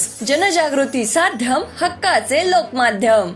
News. जनजागृती साध्यम हक्काचे लोकमाध्यम.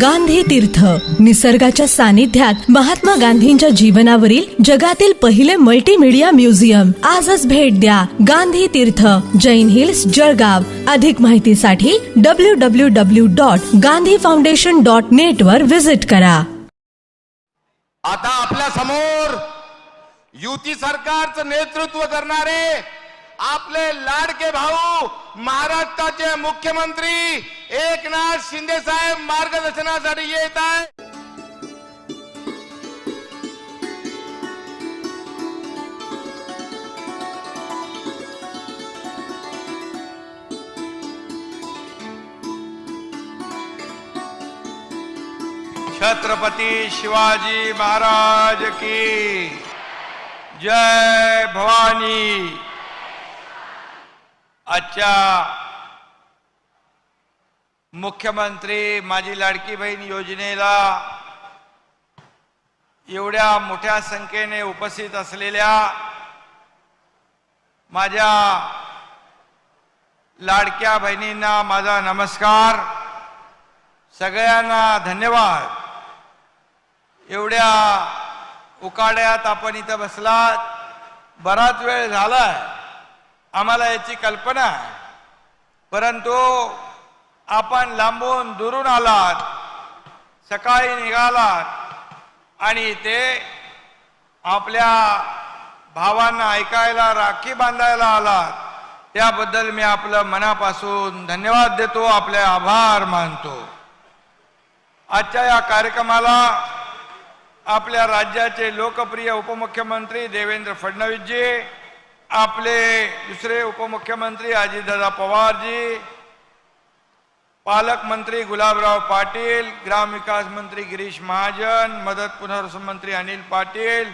गांधी तीर्थ. निसर्गाच्या सानिध्यात महात्मा गांधींच्या जीवनावरील जगातील पहिले मल्टीमीडिया म्युझियम आजच भेट द्या गांधी तीर्थ. जैन हिल्स जळगाव. अधिक माहितीसाठी W W W dot Gandhi foundation dot net वर व्हिजिट करा. आता आपल्यासमोर युती सरकारचं नेतृत्व करणारे आपले लाडके भाऊ महाराष्ट्राचे मुख्यमंत्री एकनाथ शिंदे साहेब मार्गदर्शनासाठी येत आहे छत्रपती शिवाजी महाराज की जय भवानी. आजच्या मुख्यमंत्री माझी लाडकी बहीण योजनेला एवढ्या मोठ्या संख्येने उपस्थित असलेल्या माझ्या लाडक्या बहिणींना माझा नमस्कार. सगळ्यांना धन्यवाद. एवढ्या उकाड्यात आपण इथं बसलात. बराच वेळ झालाय. आम्हाला याची कल्पना आहे. परंतु आपण लांबून दुरून आलात सकाळी निघालात आणि ते आपल्या भावांना ऐकायला राखी बांधायला आलात. त्याबद्दल मी आपलं मनापासून धन्यवाद देतो आपले आभार मानतो. आजच्या या कार्यक्रमाला आपल्या राज्याचे लोकप्रिय उपमुख्यमंत्री देवेंद्र फडणवीसजी आपले दुसरे उपमुख्यमंत्री अजितदादा पवारजी पालकमंत्री गुलाबराव पाटील ग्रामविकास मंत्री गिरीश महाजन मदत पुनर्वसन मंत्री अनिल पाटील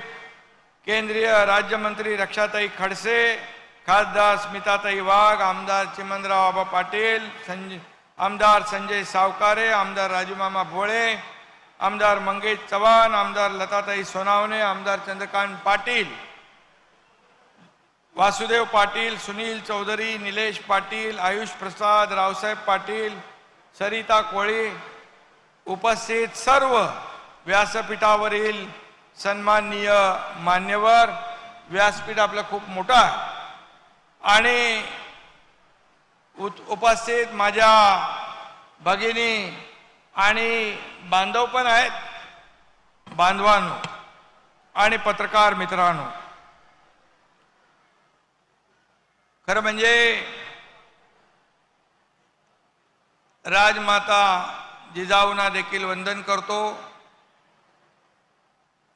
केंद्रीय राज्यमंत्री रक्षाताई खडसे खासदार स्मिताताई वाघ आमदार चिमनराव आबा पाटील संजय आमदार संजय सावकारे आमदार राजूमामा भोळे आमदार मंगेश चव्हाण आमदार लताताई सोनावणे आमदार चंद्रकांत पाटील. वासुदेव पाटील सुनील चौधरी निलेश पाटील आयुष प्रसाद रावसाहेब पाटील सरिता कोळी उपस्थित सर्व व्यासपीठावरील सन्माननीय मान्यवर. व्यासपीठ आपलं खूप मोठं आहे. आणि उत- उपस्थित माझ्या भगिनी आणि बांधव पण आहेत. बांधवांनो आणि पत्रकार मित्रांनो. खरं म्हणजे राजमाता जिजाऊना देखील वंदन करतो.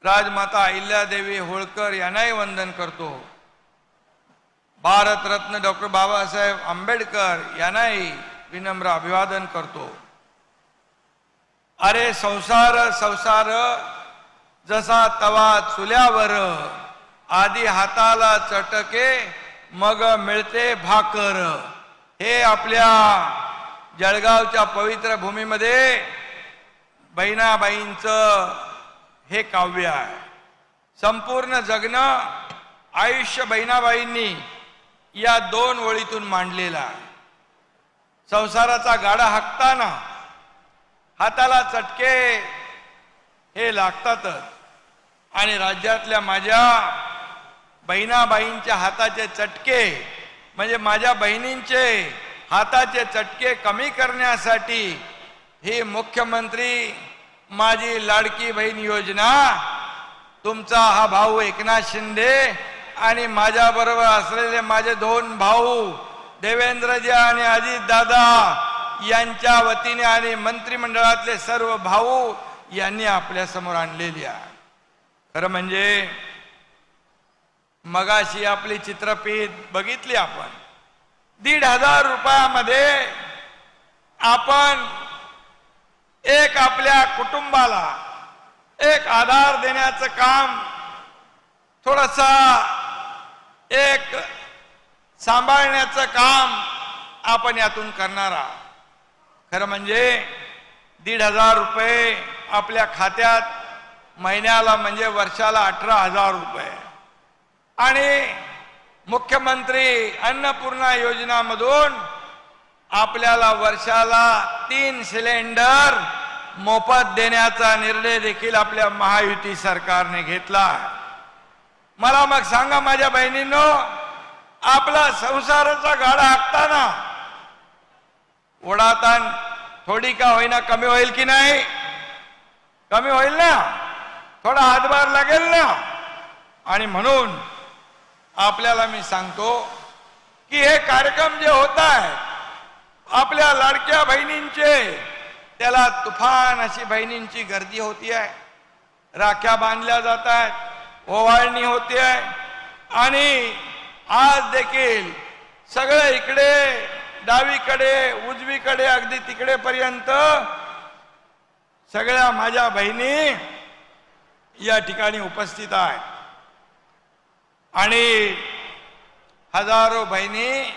राजमाता अहिल्यादेवी होळकर यांनाही वंदन करतो. भारतरत्न डॉक्टर बाबासाहेब आंबेडकर यांनाही विनम्र अभिवादन करतो. अरे संसार संसार जसा तवा चुल्यावर आधी हाताला चटके मग मिळते भाकर. हे आपल्या जळगावच्या पवित्र भूमीमध्ये बहिणाबाईंचं हे काव्य आहे. संपूर्ण जगणं आयुष्य बहिणाबाईंनी या दोन ओळीतून मांडलेला आहे. संसाराचा गाडा हाकताना हाताला चटके हे लागतातच. आणि राज्यातल्या माझ्या बहिणाबाईंच्या हाताचे चटके म्हणजे माझ्या बहिणींचे हाताचे चटके कमी करण्यासाठी ही मुख्यमंत्री माझी लाडकी बहीण योजना तुमचा हा भाऊ एकनाथ शिंदे आणि माझ्याबरोबर असलेले माझे दोन भाऊ देवेंद्रजी आणि अजित दादा यांच्या वतीने आणि मंत्रिमंडळातले सर्व भाऊ यांनी आपल्यासमोर आणलेली आहे. खरं म्हणजे मगाशी आपली चित्रपीठ बघितली आपण. दीड हजार रुपयामध्ये आपण एक आपल्या कुटुंबाला एक आधार देण्याचं काम थोडासा एक सांभाळण्याचं काम आपण यातून करणार आहात. खरं म्हणजे दीड हजार रुपये आपल्या खात्यात महिन्याला म्हणजे वर्षाला अठरा हजार रुपये. आणि मुख्यमंत्री अन्नपूर्णा योजनामधून आपल्याला वर्षाला तीन सिलेंडर मोफत देण्याचा निर्णय देखील आपल्या महायुती सरकारने घेतला मला मग सांगा माझ्या बहिणींनो आपला संसाराचा गाडा हाकताना ओढाताण थोडी का होईना कमी होईल की नाही? कमी होईल ना? थोडा हातभार लागेल ना? आणि म्हणून आपल्याला मी सांगतो की हे कार्यक्रम जे होत आहे आपल्या लाडक्या बहिणींचे त्याला तुफान अशी बहिणींची गर्दी होती आहे राख्या बांधल्या जात आहेत ओवाळणी होते आहे आणि आज देखील सगळं इकडे डावीकडे उजवीकडे अगदी तिकडे पर्यंत सगळ्या माझ्या बहिणी या ठिकाणी उपस्थित आहेत. आणि हजारो बहिणी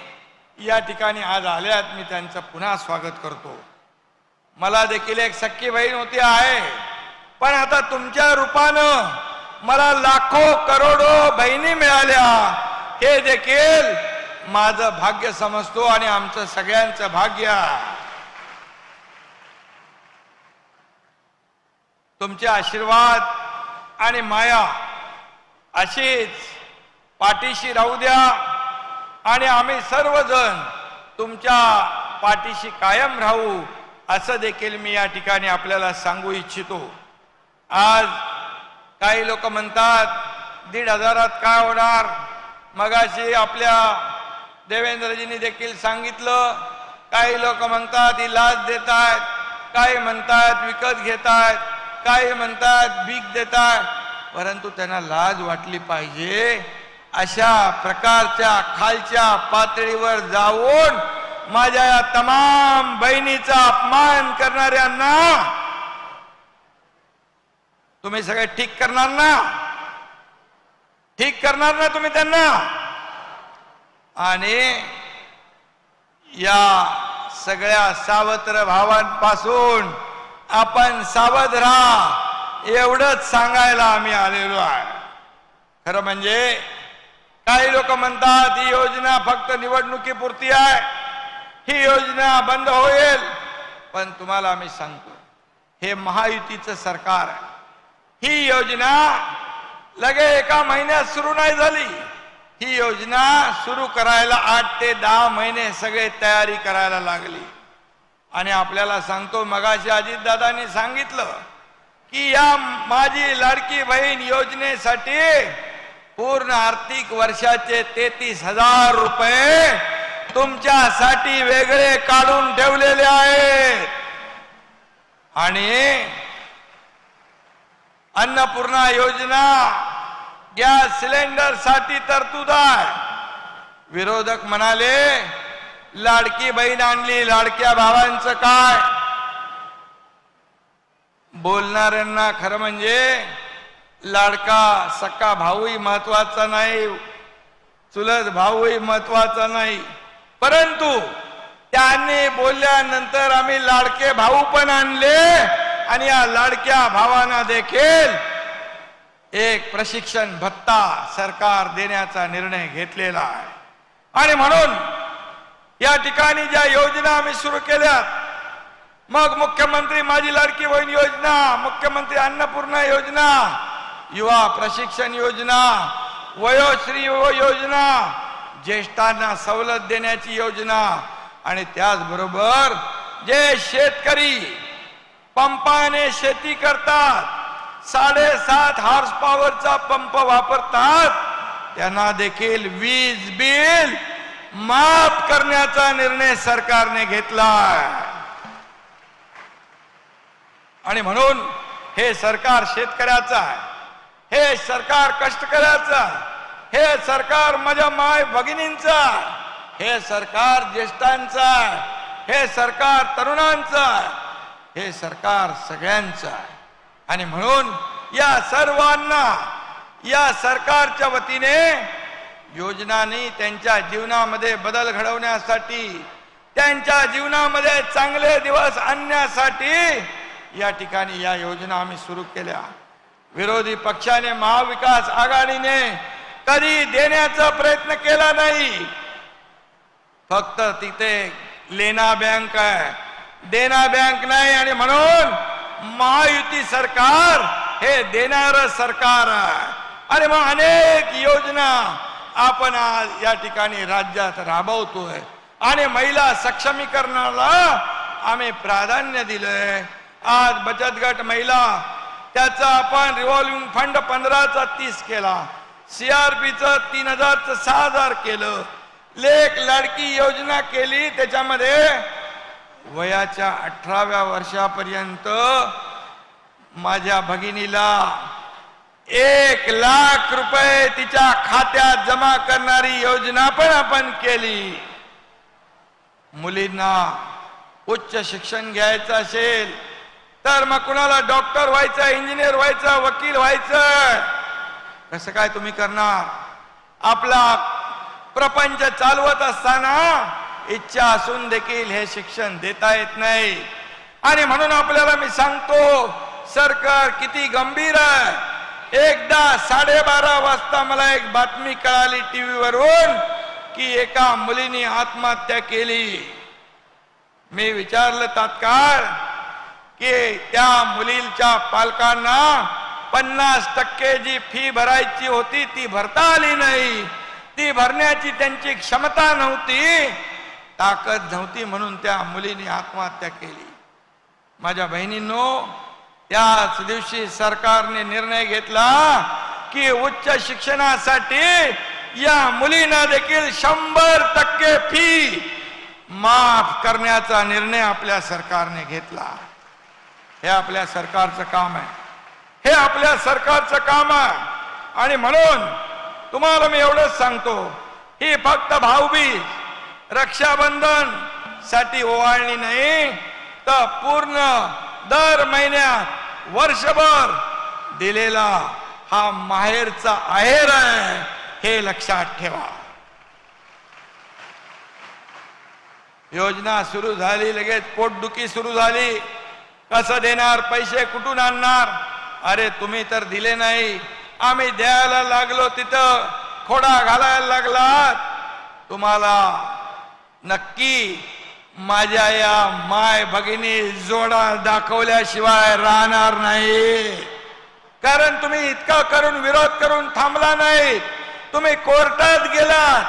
या ठिकाणी आज आल्यात. मी त्यांचं पुन्हा स्वागत करतो. मला देखील एक सख्खी बहीण होती आहे. पण आता तुमच्या रूपानं मला लाखो करोडो बहिणी मिळाल्या. हे देखील माझं भाग्य समजतो आणि आमचं सगळ्यांचं भाग्य. तुमचे आशीर्वाद आणि माया अशीच पाठीशी राहू द्या. आणि आम्ही सर्वजण तुमच्या पाठीशी कायम राहू असं देखील मी या ठिकाणी आपल्याला सांगू इच्छितो. आज काही लोक म्हणतात दीड हजारात काय होणार? मगाशी आपल्या देवेंद्रजींनी देखील सांगितलं. काही लोक म्हणतात ही लाच देत आहेत काही म्हणतात विकत घेत आहेत काही म्हणतात भीक देतात परंतु त्यांना लाज वाटली पाहिजे. अशा प्रकारच्या खालच्या पातळीवर जाऊन माझ्या या तमाम बहिणीचा अपमान करणाऱ्यांना तुम्ही सगळे ठीक करणार ना? ठीक करणार ना तुम्ही त्यांना? आणि या सगळ्या सावत्र भावांपासून आपण सावध राहा एवढंच सांगायला आम्ही आलेलो आहे. खरं म्हणजे काही लोक म्हणतात ही योजना फक्त निवडणुकीपुरती आहे. ही योजना बंद होईल. पण तुम्हाला आम्ही सांगतो हे महायुतीचं सरकार आहे. ही योजना लगे एका महिन्यात सुरू नाही झाली. ही योजना सुरू करायला आठ ते दहा महिने सगळे तयारी करायला लागली. आणि आपल्याला सांगतो मगाशी अजितदादांनी सांगितलं की या माझी लाडकी बहीण योजनेसाठी पूर्ण आर्थिक वर्षाचे तेहतीस हजार रुपये तुमच्यासाठी वेगळे काढून ठेवलेले आहेत. आणि अन्नपूर्णा योजना गॅस सिलेंडरसाठी तरतूद आहे. विरोधक म्हणाले लाडकी बहीण आणली लाडक्या भावांचं काय? बोलणाऱ्यांना खरं म्हणजे लाडका सक्का भाऊही महत्त्वाचा नाही चुलत भाऊही महत्त्वाचा नाही. परंतु त्यांनी बोलल्यानंतर आम्ही लाडके भाऊ पण आणले आणि या लाडक्या भावांना देखील एक प्रशिक्षण भत्ता सरकार देण्याचा निर्णय घेतलेला आहे. आणि म्हणून या ठिकाणी ज्या योजना आम्ही सुरू केल्यात मग मुख्यमंत्री माझी लाडकी बहीण योजना मुख्यमंत्री अन्नपूर्णा योजना युवा प्रशिक्षण योजना वयोश्री योजना ज्येष्ठांना सवलत देण्याची योजना आणि त्याचबरोबर जे शेतकरी पंपाने शेती करतात साडेसात हॉर्स पॉवरचा पंप वापरतात त्यांना देखील वीज बिल माफ करण्याचा निर्णय सरकारने घेतला आणि म्हणून हे सरकार शेतकऱ्याचं आहे. हे सरकार कष्टकऱ्याचं हे सरकार माझ्या माय भगिनींचं हे सरकार ज्येष्ठांचं हे सरकार तरुणांचं हे सरकार सगळ्यांचं. आहे आणि म्हणून या सर्वांना या सरकारच्या वतीने योजनांनी त्यांच्या जीवनामध्ये बदल घडवण्यासाठी त्यांच्या जीवनामध्ये चांगले दिवस आणण्यासाठी या ठिकाणी या योजना आम्ही सुरू केल्या. विरोधी पक्षाने महाविकास आघाडीने कधी देण्याचा प्रयत्न केला नाही. फक्त तिथे लेना बँक आहे. देना बँक नाही आणि म्हणून महायुती सरकार हे देणार सरकार आहे. आणि मग अनेक योजना आपण आज या ठिकाणी राज्यात राबवतोय. आणि महिला सक्षमीकरणाला आम्ही प्राधान्य दिलंय. आज बचत गट महिला त्याचा आपण रिव्हॉल्विंग फंड पंधराचा तीस केला. सीआरपीचं तीन हजारचं सहा हजार केलं. लेख लाडकी योजना केली. त्याच्यामध्ये वयाच्या अठराव्या वर्षापर्यंत माझ्या भगिनीला एक लाख रुपये तिच्या खात्यात जमा करणारी योजना पण आपण केली. मुलींना उच्च शिक्षण घ्यायचं असेल तर मग कुणाला डॉक्टर व्हायचं इंजिनियर व्हायचं वकील व्हायचं? कसं काय तुम्ही करणार? आपला प्रपंच चालवत असताना इच्छा असून देखील हे शिक्षण देता येत नाही. आणि म्हणून आपल्याला मी सांगतो सरकार किती गंभीर आहे. एकदा साडेबारा वाजता मला एक बातमी कळाली टीव्ही वरून की एका मुलीने आत्महत्या केली. मी विचारलं तात्काळ की त्या मुलीच्या पालकांना पन्नास टक्के जी फी भरायची होती ती भरता आली नाही. ती भरण्याची त्यांची क्षमता नव्हती. ताकद नव्हती म्हणून त्या मुलीने आत्महत्या केली. माझ्या बहिणींनो त्याच दिवशी सरकारने निर्णय घेतला की उच्च शिक्षणासाठी या मुलींना देखील शंभर टक्के फी माफ करण्याचा निर्णय आपल्या सरकारने घेतला. हे आपल्या सरकारचं काम आहे. हे आपल्या सरकारचं काम आहे. आणि म्हणून तुम्हाला मी एवढंच सांगतो ही फक्त भाऊबीज रक्षाबंधनसाठी ओवाळणी नाही तर पूर्ण दर महिन्यात वर्षभर दिलेला हा माहेरचा आहेर आहे हे लक्षात ठेवा. योजना सुरू झाली लगेच पोटदुखी सुरू झाली. कसं देणार? पैसे कुठून आणणार? अरे तुम्ही तर दिले नाही. आम्ही द्यायला लागलो तिथं. खोडा घालायला लागलात. तुम्हाला नक्की माझ्या या माय भगिनी जोडा दाखवल्याशिवाय राहणार नाही. कारण तुम्ही इतका करून विरोध करून थांबला नाही. तुम्ही कोर्टात गेलात.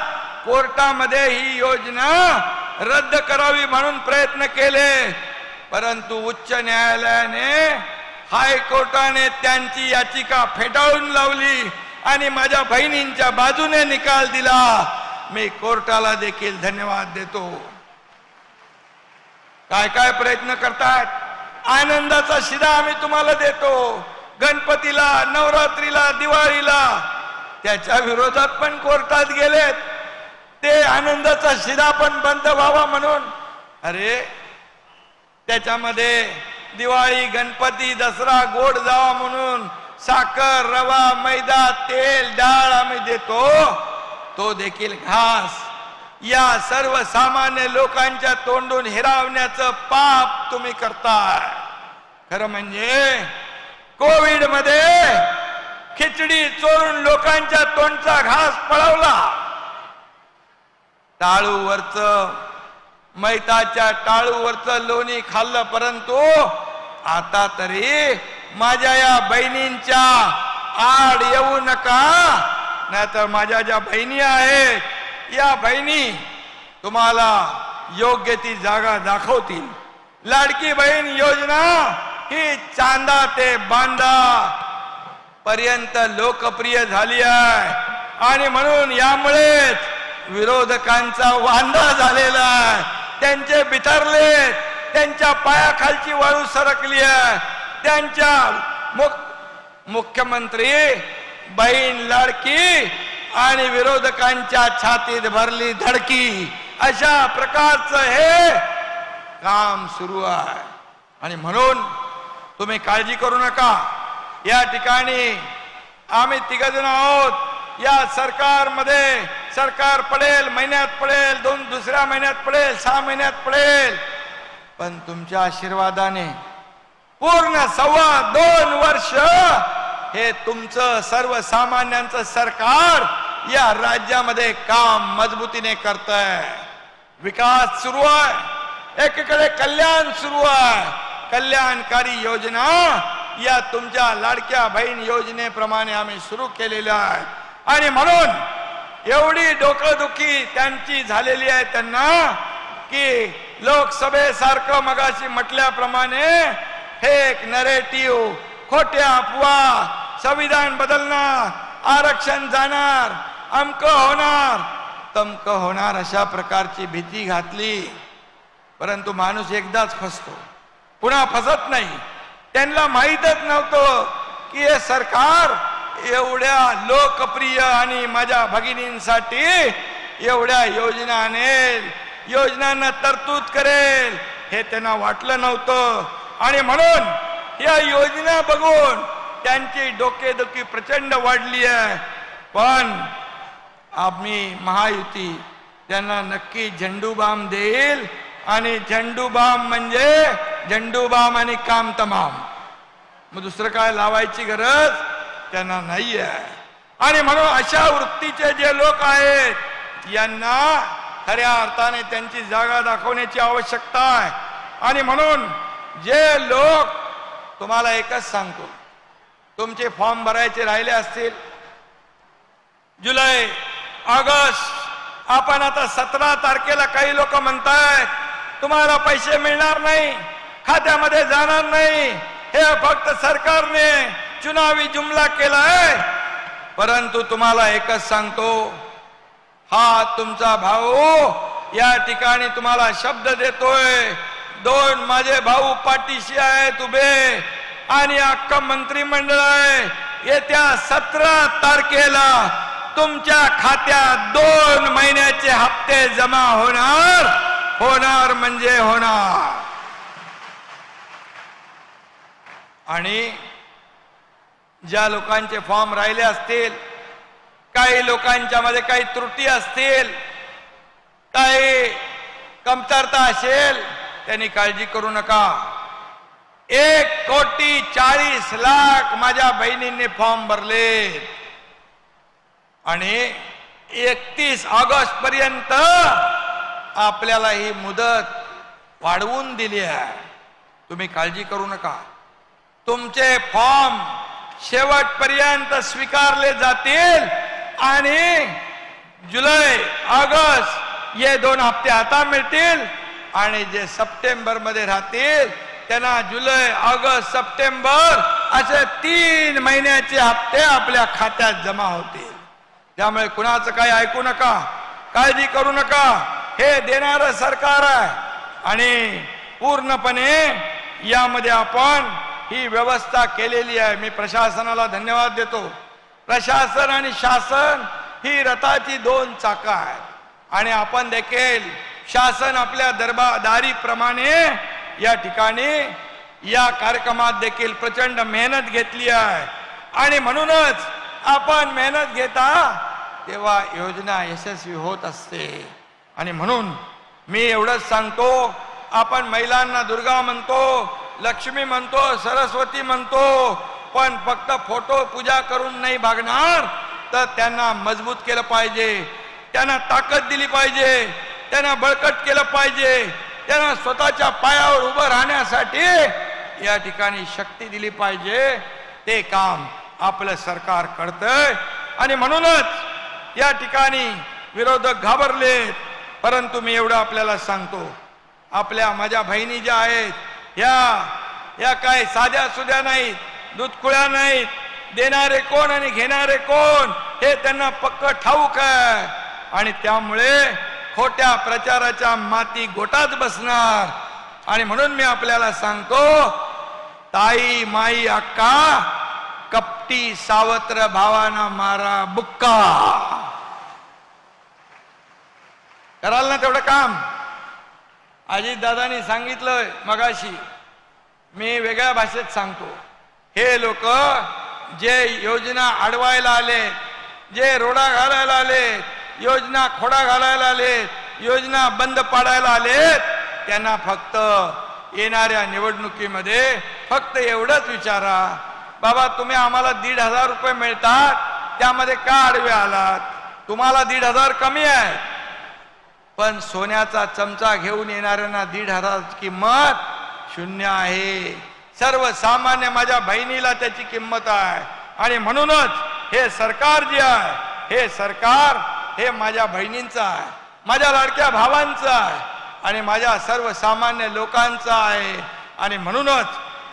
कोर्टामध्ये ही योजना रद्द करावी म्हणून प्रयत्न केले. परंतु उच्च न्यायालयाने हायकोर्टाने त्यांची याचिका फेटाळून लावली आणि माझ्या बहिणींच्या बाजूने निकाल दिला. मी कोर्टाला देखील धन्यवाद देतो. काय काय प्रयत्न करतात? आनंदाचा शिदा आम्ही तुम्हाला देतो. गणपतीला नवरात्रीला दिवाळीला. त्याच्या विरोधात पण कोर्टात गेलेत. ते आनंदाचा शिदा पण बंद व्हावा म्हणून. अरे त्याच्यामध्ये दिवाळी गणपती दसरा गोड जावा म्हणून साखर रवा मैदा तेल डाळ आम्ही देतो. तो देखील घास. या सर्वसामान्य लोकांच्या तोंडून हिरावण्याचं पाप तुम्ही करताय. खरं म्हणजे कोविडमध्ये खिचडी चोरून लोकांच्या तोंडचा घास पळवला. टाळूवरच मैताच्या टाळूवरच लोणी खाल्लं परंतु आता तरी माझ्या या बहिणींच्या आड येऊ नका. नाहीतर माझ्या ज्या बहिणी आहेत या बहिणी तुम्हाला योग्य ती जागा दाखवतील. लाडकी बहीण योजना ही चांदा ते बांदा पर्यंत लोकप्रिय झाली आहे. आणि म्हणून यामुळेच विरोधकांचा वांदा झालेला आहे. त्यांचे बिथरले त्यांच्या पायाखालची वाळू सरकली आहे. त्यांच्या मुख मुख्यमंत्री बहीण लाडकी आणि विरोधकांच्या छातीत भरली धडकी. अशा प्रकारचं हे काम सुरू आहे. आणि म्हणून तुम्ही काळजी करू नका. या ठिकाणी आम्ही तिघजण आहोत. या सरकारमध्ये सरकार पडेल महिन्यात पडेल दोन दुसऱ्या महिन्यात पडेल सहा महिन्यात पडेल. पण तुमच्या आशीर्वादाने पूर्ण सव्वा दोन वर्ष हे तुमचं सर्वसामान्यांचं सरकार या राज्यामध्ये काम मजबूतीने करत आहे विकास सुरू आहे. एकीकडे कल्याण सुरू आहे. कल्याणकारी योजना या तुमच्या लाडक्या बहीण योजनेप्रमाणे आम्ही सुरू केलेल्या आहे आणि म्हणून एवढी डोकंदुखी त्यांची झालेली आहे त्यांना की लोकसभेसारखं मगाशी म्हटल्याप्रमाणे फेक नरेटिव्ह खोट्या अफवा संविधान बदलणार आरक्षण जाणार अमक होणार. तमक होणार अशा प्रकारची भीती घातली. परंतु माणूस एकदाच फसतो. पुन्हा फसत नाही. त्यांना माहीतच नव्हतं की हे सरकार एवढ्या लोकप्रिय आणि माझ्या भगिनींसाठी एवढ्या योजना आणेल योजनांना तरतूद करेल हे त्यांना वाटलं नव्हतं. आणि म्हणून या योजना बघून त्यांची डोकेदुखी प्रचंड वाढली आहे. पण आम्ही महायुती त्यांना नक्की झेंडूबाम देईल. आणि झेंडूबाम म्हणजे झेंडूबाम आणि काम तमाम मग दुसरं काय लावायची गरज? त्यांना नाही आहे आणि म्हणून अशा वृत्तीचे जे लोक आहेत यांना खऱ्या अर्थाने त्यांची जागा दाखवण्याची आवश्यकता आहे. आणि म्हणून जे लोक तुम्हाला एकच सांगतो. तुमचे फॉर्म भरायचे राहिले असतील. जुलै ऑगस्ट आपण आता सतरा तारखेला काही लोक म्हणतायत तुम्हाला पैसे मिळणार नाही खात्यामध्ये जाणार नाही हे फक्त सरकारने चुनावी जुमला केलाय परंतु तुम्हाला एकच सांगतो हा तुमचा भाऊ या ठिकाणी तुम्हाला शब्द देतोय दोन माझे भाऊ पाठीशी आहेत उभे आणि अख्खा मंत्रिमंडळ आहे. येत्या सतरा तारखेला तुमच्या खात्यात दोन महिन्याचे हप्ते जमा होणार. होणार म्हणजे होणार. आणि ज्या लोकांचे फॉर्म राहिले असतील काही लोकांच्या मध्ये काही त्रुटी असतील काही कमतरता असेल त्यांनी काळजी करू नका. एक कोटी चाळीस लाख माझ्या बहिणींनी फॉर्म भरले. आणि एकतीस ऑगस्ट पर्यंत आपल्याला ही मुदत वाढवून दिली आहे. तुम्ही काळजी करू नका. तुमचे फॉर्म शेवटपर्यंत स्वीकारले जातील. आणि जुलै ऑगस्ट हे दोन हप्ते आता मिळतील. आणि जे सप्टेंबरमध्ये राहतील त्यांना जुलै ऑगस्ट सप्टेंबर असे तीन महिन्याचे हप्ते आपल्या खात्यात जमा होतील. त्यामुळे कुणाचं काही ऐकू नका काळजी करू नका. हे देणारं सरकार आहे. आणि पूर्णपणे यामध्ये आपण ही व्यवस्था केलेली आहे. मी प्रशासनाला धन्यवाद देतो. प्रशासन आणि शासन ही रथाची दोन चाकं आहेत. आणि आपण देखील शासन आपल्या दरबादारीप्रमाणे या ठिकाणी या कार्यक्रमात देखील प्रचंड मेहनत घेतली आहे. आणि म्हणूनच आपण मेहनत घेता तेव्हा योजना यशस्वी होत असते. आणि म्हणून मी एवढंच सांगतो आपण महिलांना दुर्गा म्हणतो लक्ष्मी म्हणतो सरस्वती म्हणतो पण फक्त फोटो पूजा करून नाही भागणार तर त्यांना मजबूत केलं पाहिजे. त्यांना ताकद दिली पाहिजे. त्यांना बळकट केलं पाहिजे. त्यांना स्वतःच्या पायावर उभं राहण्यासाठी या ठिकाणी शक्ती दिली पाहिजे. ते काम आपलं सरकार करतंय. आणि म्हणूनच या ठिकाणी विरोधक घाबरलेत. परंतु मी एवढं आपल्याला सांगतो. आपल्या माझ्या बहिणी ज्या आहेत या या काय साध्या सुद्या नाहीत दुधकुळ्या नाहीत देणारे कोण आणि घेणारे कोण हे त्यांना पक्क ठाऊक आहे. आणि त्यामुळे खोट्या प्रचाराच्या माती गोटात बसणार. आणि म्हणून मी आपल्याला सांगतो ताई माई अक्का कपटी सावत्र भावाना मारा बुक्का. कराल ना तेवढं काम? अजितदादांनी सांगितलं मगाशी. मी वेगळ्या भाषेत सांगतो. हे लोक जे योजना अडवायला आले जे रोडा घालायला आले योजना खोडा घालायला आले योजना बंद पाडायला आलेत त्यांना फक्त येणाऱ्या निवडणुकीमध्ये फक्त एवढंच विचारा. बाबा तुम्ही आम्हाला दीड हजार रुपये मिळतात त्यामध्ये का आडवे आलात? तुम्हाला दीड हजार कमी आहे पण सोन्याचा चमचा घेऊन येणाऱ्यांना दीड हजार किंमत शून्य आहे. सर्वसामान्य माझ्या बहिणीला त्याची किंमत आहे. आणि म्हणूनच हे सरकार जे आहे हे सरकार हे माझ्या बहिणींचं आहे माझ्या लाडक्या भावांचं आहे आणि माझ्या सर्वसामान्य लोकांचं आहे. आणि म्हणूनच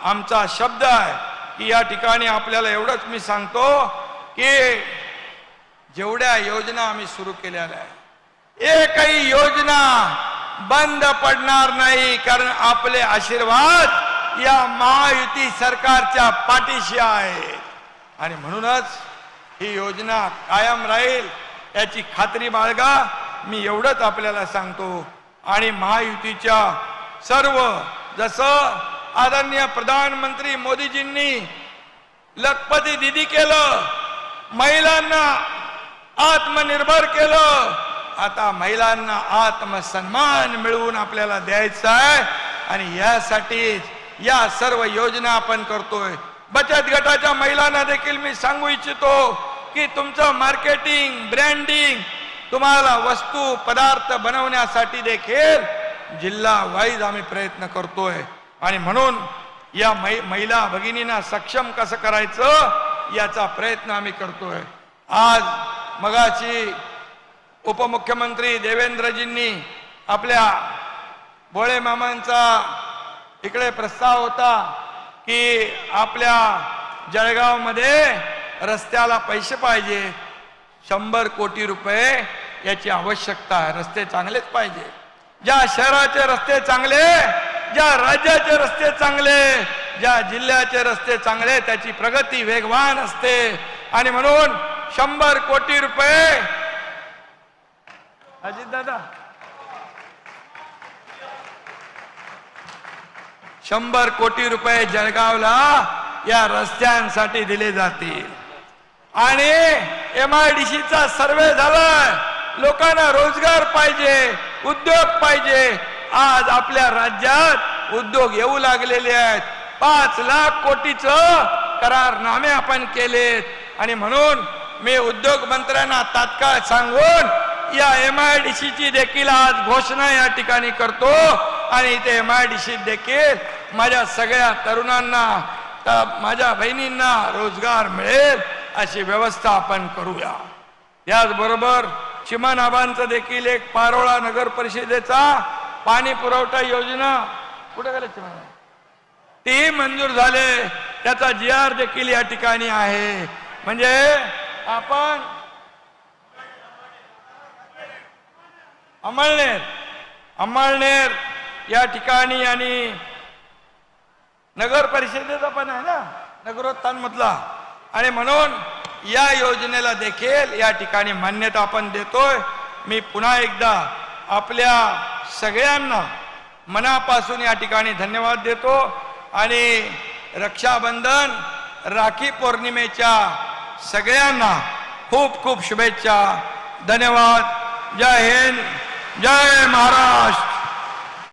आमचा शब्द आहे की या ठिकाणी आपल्याला एवढंच मी सांगतो की जेवढ्या योजना आम्ही सुरू केलेल्या आहे एकही योजना बंद पडणार नाही कारण आपले आशीर्वाद या महायुती सरकारच्या पाठीशी आहेत आणि म्हणूनच ही योजना कायम राहील याची खात्री बाळगा मी एवढंच आपल्याला सांगतो. आणि महायुतीच्या सर्व जसं आदरणीय प्रधानमंत्री मोदीजींनी लखपती दिदी केलं महिलांना आत्मनिर्भर केलं आता महिलांना आत्मसन्मान मिळवून आपल्याला द्यायचा आहे. आणि यासाठी या सर्व योजना आपण करतोय. बचत गटाच्या महिलांना देखील मी सांगू इच्छितो की तुमचं मार्केटिंग ब्रँडिंग तुम्हाला वस्तू पदार्थ बनवण्यासाठी देखील जिल्हा वाईज आम्ही प्रयत्न करतोय. आणि म्हणून या मै- महिला भगिनींना सक्षम कसं करायचं याचा प्रयत्न आम्ही करतोय. आज मगाची उपमुख्यमंत्री देवेंद्रजींनी आपल्या भोळे मामांचा इकडे प्रस्ताव होता की आपल्या जळगावमध्ये रस्त्याला पैसे पाहिजे. शंभर कोटी रुपये याची आवश्यकता आहे. रस्ते चांगलेच पाहिजे. ज्या शहराचे रस्ते चांगले ज्या राज्याचे रस्ते चांगले ज्या जिल्ह्याचे रस्ते चांगले त्याची प्रगती वेगवान असते. आणि म्हणून शंभर कोटी रुपये अजित दादा. शंभर कोटी रुपये जळगावला या रस्त्यांसाठी दिले जातील. आणि एम आय डी सर्वे झालाय. लोकांना रोजगार पाहिजे उद्योग पाहिजे. आज आपल्या राज्यात उद्योग येऊ लागलेले आहेत. पाच लाख कोटीचं करारनामे आपण केलेत. आणि म्हणून मी उद्योग मंत्र्यांना तात्काळ सांगून या एम आय डी सीची देखील आज घोषणा या ठिकाणी करतो. आणि इथे एम आय डी सी देखील माझ्या सगळ्या तरुणांना माझ्या बहिणींना रोजगार मिळेल अशी व्यवस्था आपण करूया. याचबरोबर चिमानाबांचं देखील एक पारोळा नगर परिषदेचा पाणी पुरवठा योजना. कुठे गेले चिमाना? तेही मंजूर झाले. त्याचा जी आर देखील या ठिकाणी आहे. म्हणजे आपण अमळनेर अमळनेर या ठिकाणी आणि नगर परिषदेचा पण आहे ना नगरोत्थानमधला. आणि म्हणून या योजनेला देखील या ठिकाणी मान्यता आपण देतोय. मी पुन्हा एकदा आपल्या सगळ्यांना मनापासून या ठिकाणी धन्यवाद देतो. आणि रक्षाबंधन राखी पौर्णिमेच्या सगळ्यांना खूप खूप शुभेच्छा. धन्यवाद. जय हिंद. जय महाराष्ट्र!